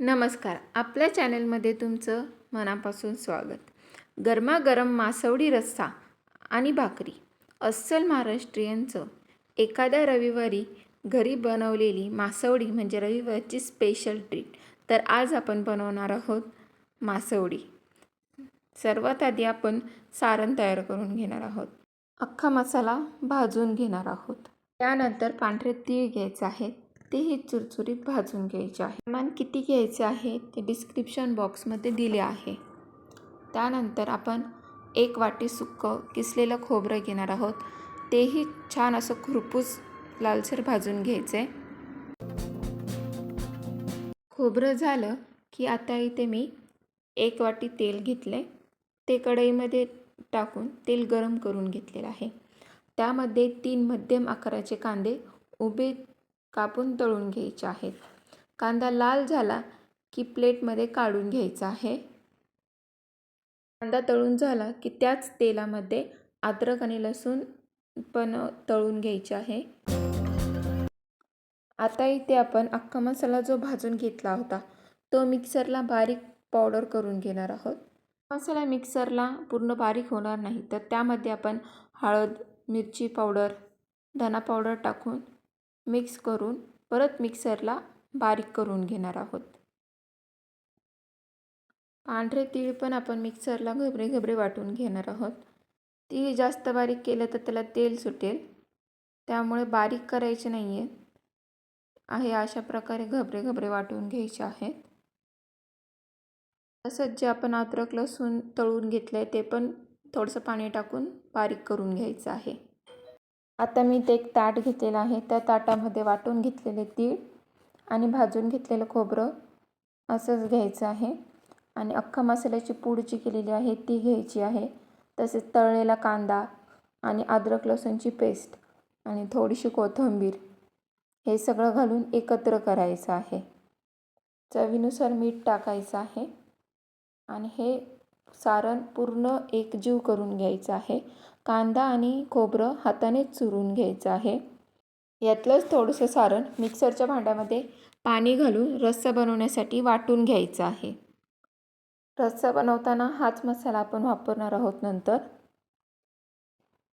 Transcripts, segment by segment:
नमस्कार. आपल्या चॅनलमध्ये तुमचं मनापासून स्वागत. गरमागरम मासवडी रस्सा आणि भाकरी. अस्सल महाराष्ट्रीयनचं एखाद्या रविवारी घरी बनवलेली मासवडी म्हणजे रविवारची स्पेशल ट्रीट तर आज आपण बनवणार आहोत मासवडी. सर्वात आधी आपण सारण तयार करून घेणार आहोत. अख्खा मसाला भाजून घेणार आहोत. त्यानंतर पांढरे तीळ घ्यायचे आहेत. तेही चुरचुरीत भाजून घ्यायचे आहे. प्रमाण किती घ्यायचे आहे ते डिस्क्रिप्शन बॉक्समध्ये दिले आहे. त्यानंतर आपण एक वाटी सुकं किसलेलं खोबरं घेणार आहोत. तेही छान असं खुरपूस लालसर भाजून घ्यायचे. खोबरं झालं की आता इथे मी एक वाटी तेल घेतले. ते कढईमध्ये टाकून तेल गरम करून घेतलेलं आहे. त्यामध्ये तीन मध्यम आकाराचे कांदे उभे कापून तळून घ्यायचे आहेत. कांदा लाल झाला की प्लेटमध्ये काढून घ्यायचा आहे. कांदा तळून झाला की त्याच तेलामध्ये अद्रक आणि लसूण पण तळून घ्यायचे आहे. आता इथे आपण अख्खा मसाला जो भाजून घेतला होता तो मिक्सरला बारीक पावडर करून घेणार आहोत. मसाला मिक्सरला पूर्ण बारीक होणार नाही तर त्यामध्ये आपण हळद मिरची पावडर धना पावडर टाकून मिक्स करून परत मिक्सरला बारीक करून घेणार आहोत. पांढरे तीळ पण आपण मिक्सरला घबरे घबरे वाटून घेणार आहोत. तीळ जास्त बारीक केलं तर त्याला तेल सुटेल. त्यामुळे बारीक करायचे नाही आहे आहे अशा प्रकारे घबरे घबरे वाटून घ्यायचे आहेत. तसंच जे आपण अद्रक लसूण तळून घेतलं आहे ते पण थोडंसं पाणी टाकून बारीक करून घ्यायचं आहे. आता मी ते एक ताट घेतलेलं आहे. त्या ताटामध्ये वाटून घेतलेले तीळ आणि भाजून घेतलेलं खोबरं असंच घ्यायचं आहे. आणि अख्खा मसाल्याची पूड जी केलेली आहे ती घ्यायची आहे. तसेच तळलेला कांदा आणि अद्रक लसूणची पेस्ट आणि थोडीशी कोथिंबीर हे सगळं घालून एकत्र करायचं आहे. चवीनुसार मीठ टाकायचं आहे. आणि हे सारण पूर्ण एकजीव करून घ्यायचं आहे. कांदा आणि खोबरं हातानेच चुरून घ्यायचं आहे. यातलंच थोडंसं सारण मिक्सरच्या भांड्यामध्ये पाणी घालून रस्सा बनवण्यासाठी वाटून घ्यायचं आहे. रस्सा बनवताना हाच मसाला आपण वापरणार आहोत नंतर.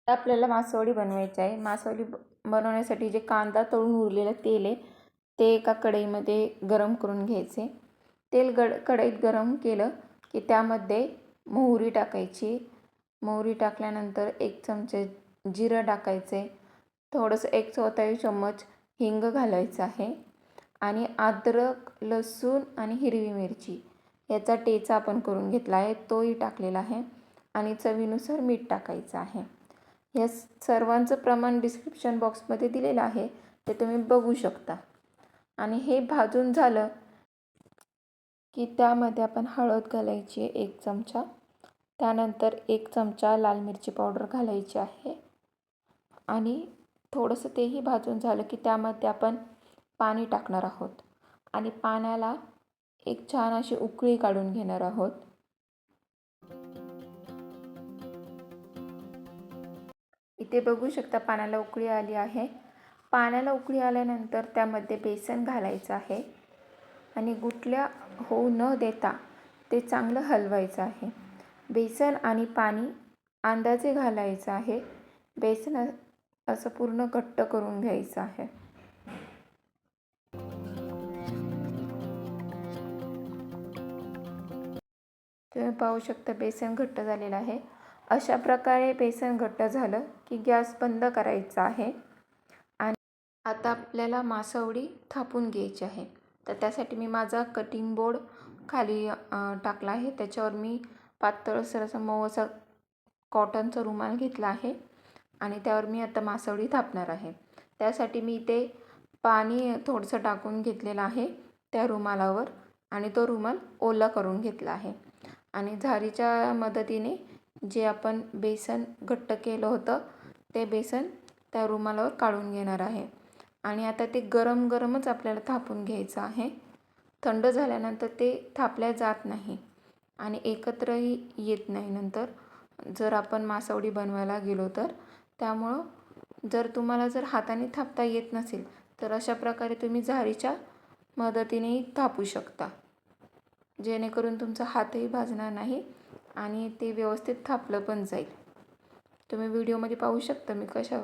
आपल्याला मासवडी बनवायची आहे. मासवडी बनवण्यासाठी जे कांदा तळून उरलेलं तेल आहे ते एका कढईमध्ये गरम करून घ्यायचे. तेल गड कढईत गरम केलं की त्यामध्ये मोहरी टाकायची मोहरी टाकल्यानंतर एक चमचे जिरं टाकायचे. थोडंसं एक चौथाई चम्मच हिंग घालायचं आहे. आणि अद्रक लसूण आणि हिरवी मिरची याचा टेचा आपण करून घेतला आहे. तोही टाकलेला आहे. आणि चवीनुसार मीठ टाकायचं आहे. या सर्वांचं प्रमाण डिस्क्रिप्शन बॉक्समध्ये दिलेलं आहे. ते तुम्ही बघू शकता. आणि हे भाजून झालं की त्यामध्ये आपण हळद घालायची एक चमचा. त्यानंतर एक चमचा लाल मिरची पावडर घालायची आहे. आणि थोडंसं तेही भाजून झालं की त्यामध्ये आपण पाणी टाकणार आहोत. आणि पाण्याला एक छान अशी उकळी काढून घेणार आहोत. इथे बघू शकता पाण्याला उकळी आली आहे. पाण्याला उकळी आल्यानंतर त्यामध्ये बेसन घालायचं आहे. आणि गुटल्या होऊ न देता ते चांगलं हलवायचं आहे. बेसन आणि पाणी अंदाजे घालायचं आहे. बेसन असं पूर्ण घट्ट करून घ्यायचं आहे. तुम्ही पाहू शकता बेसन घट्ट झालेलं आहे. अशा प्रकारे बेसन घट्ट झालं की गॅस बंद करायचा आहे. आणि आता आपल्याला मासवडी थापून घ्यायची आहे. तर त्यासाठी मी माझा कटिंग बोर्ड खाली टाकला आहे. त्याच्यावर मी पातळसर असं मऊ असा कॉटनचा रुमाल घेतला आहे आणि त्यावर मी आता मासवडी थापणार आहे. त्यासाठी मी ते पाणी थोडंसं टाकून घेतलेलं आहे त्या रुमालावर आणि तो रुमाल ओला करून घेतला आहे. आणि झारीच्या मदतीने जे आपण बेसन घट्ट केलं होतं ते बेसन त्या रुमालावर काढून घेणार आहे. आणि आता ते गरम गरमच आपल्याला थापून घ्यायचं आहे. थंड झाल्यानंतर ते थापल्या जात नाही. आणि एकत्रही येत नाही नंतर. जर आपण मासवडी बनवायला गेलो तर. त्यामुळं जर तुम्हाला जर हाताने थापता येत नसेल तर अशा प्रकारे तुम्ही झारीच्या मदतीनेही थापू शकता. जेणेकरून तुमचा हातही भाजणार नाही आणि ते व्यवस्थित थापलं पण जाईल. तुम्ही व्हिडिओमध्ये पाहू शकता मी कशा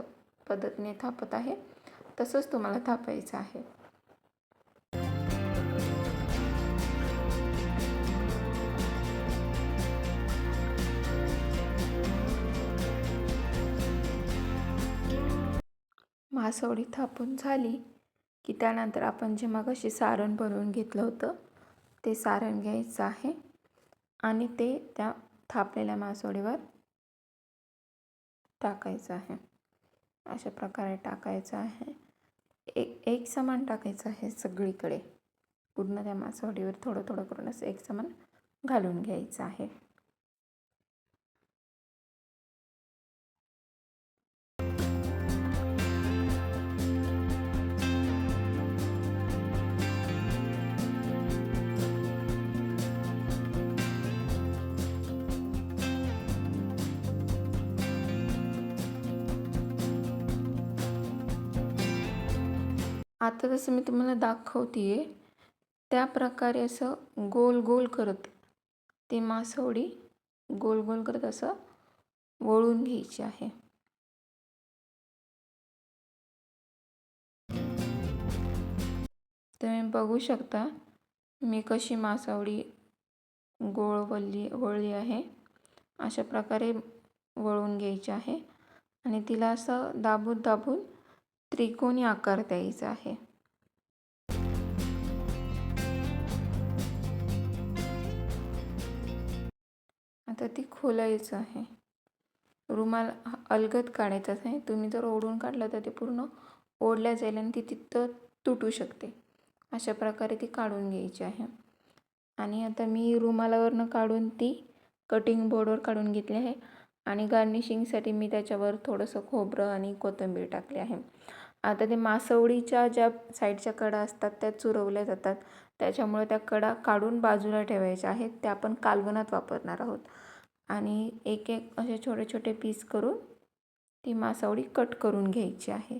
पद्धतीने थापत आहे. तसंच तुम्हाला थापायचं आहे. महासवडी थापून झाली की त्यानंतर आपण जे मगाशी सारण बनवून घेतलं होतं ते सारण घ्यायचं आहे आणि ते त्या थापलेल्या मासोळीवर टाकायचं आहे. अशा प्रकारे टाकायचं आहे. एक एक समान टाकायचं आहे सगळीकडे. पूर्ण त्या मासवडीवर थोडं थोडं करून असं एक समान घालून घ्यायचं आहे. आता जसं मी तुम्हाला दाखवते आहे त्या प्रकारे असं गोल गोल करत ती मासवडी गोल गोल करत असं वळून घ्यायची आहे. तुम्ही बघू शकता मी कशी मासावडी गोळ वळली वळली आहे. अशा प्रकारे वळून घ्यायची आहे आणि तिला असं दाबून दाबून त्रिकोणी आकार द्यायचा आहे. आता ती खोलायचं आहे. रुमाल अलगद काढायचाच आहे. तुम्ही जर ओढून काढलं तर ते पूर्ण ओढल्या जाईल आणि ती तिथं तुटू शकते. अशा प्रकारे ती काढून घ्यायची आहे. आणि आता मी रुमालावरनं काढून ती कटिंग बोर्डवर काढून घेतली आहे. आणि गार्निशिंगसाठी मी त्याच्यावर थोडंसं खोबरं आणि कोथिंबीर टाकली आहे. आता ते मासवडीच्या ज्या साईडच्या कडा असतात त्या चुरवल्या जातात. त्याच्यामुळे त्या कडा काढून बाजूला ठेवायच्या आहेत. त्या आपण कालवनात वापरणार आहोत. आणि एक एक असे छोटे छोटे पीस करून ती मासवडी कट करून घ्यायची आहे.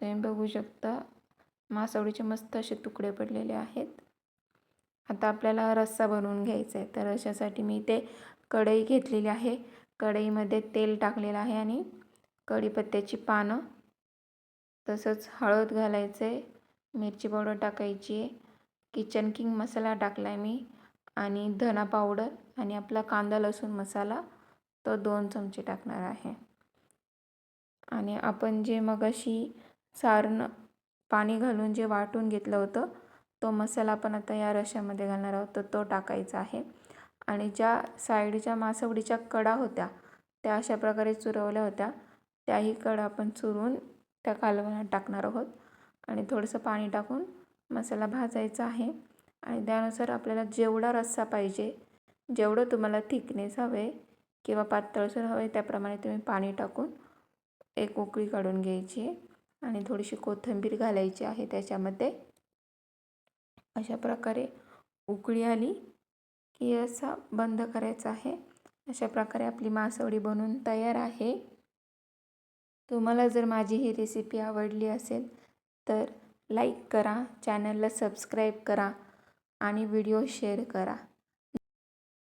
तुम्ही बघू शकता मासवडीचे मस्त असे तुकडे पडलेले आहेत. आता आपल्याला रस्सा बनवून घ्यायचा आहे. तर अशासाठी मी ते कढई घेतलेली आहे. कढईमध्ये तेल टाकलेलं आहे आणि कढीपत्त्याची पानं तसंच हळद घालायचं आहे. मिरची पावडर टाकायची आहे. किचन किंग मसाला टाकला आहे मी आणि धना पावडर आणि आपला कांदा लसूण मसाला तो दोन चमचे टाकणार आहे. आणि आपण जे मगाशी सारण पाणी घालून जे वाटून घेतलं होतं तो मसाला आपण आता या रश्यामध्ये घालणार आहोत. तर तो टाकायचा आहे. आणि ज्या साईडच्या मासवडीच्या कडा होत्या त्या अशा प्रकारे चुरवल्या होत्या. त्याही कडा आपण चुरून त्या कालवणात टाकणार आहोत. आणि थोडंसं पाणी टाकून मसाला भाजायचा आहे. आणि त्यानुसार आपल्याला जेवढा रस्सा पाहिजे जेवढं तुम्हाला थिकनेस हवे किंवा पातळसर हवे त्याप्रमाणे तुम्ही पाणी टाकून एक उकळी काढून घ्यायची. आहे आणि थोडीशी कोथिंबीर घालायची आहे त्याच्यामध्ये. अशा प्रकारे उकळी आली की असा बंद करायचा आहे. अशा प्रकारे आपली मासवडी बनवून तयार आहे. तुम्हाला जर माझी ही रेसिपी आवडली असेल तर लाईक करा चॅनलला सबस्क्राईब करा आणि व्हिडिओ शेअर करा.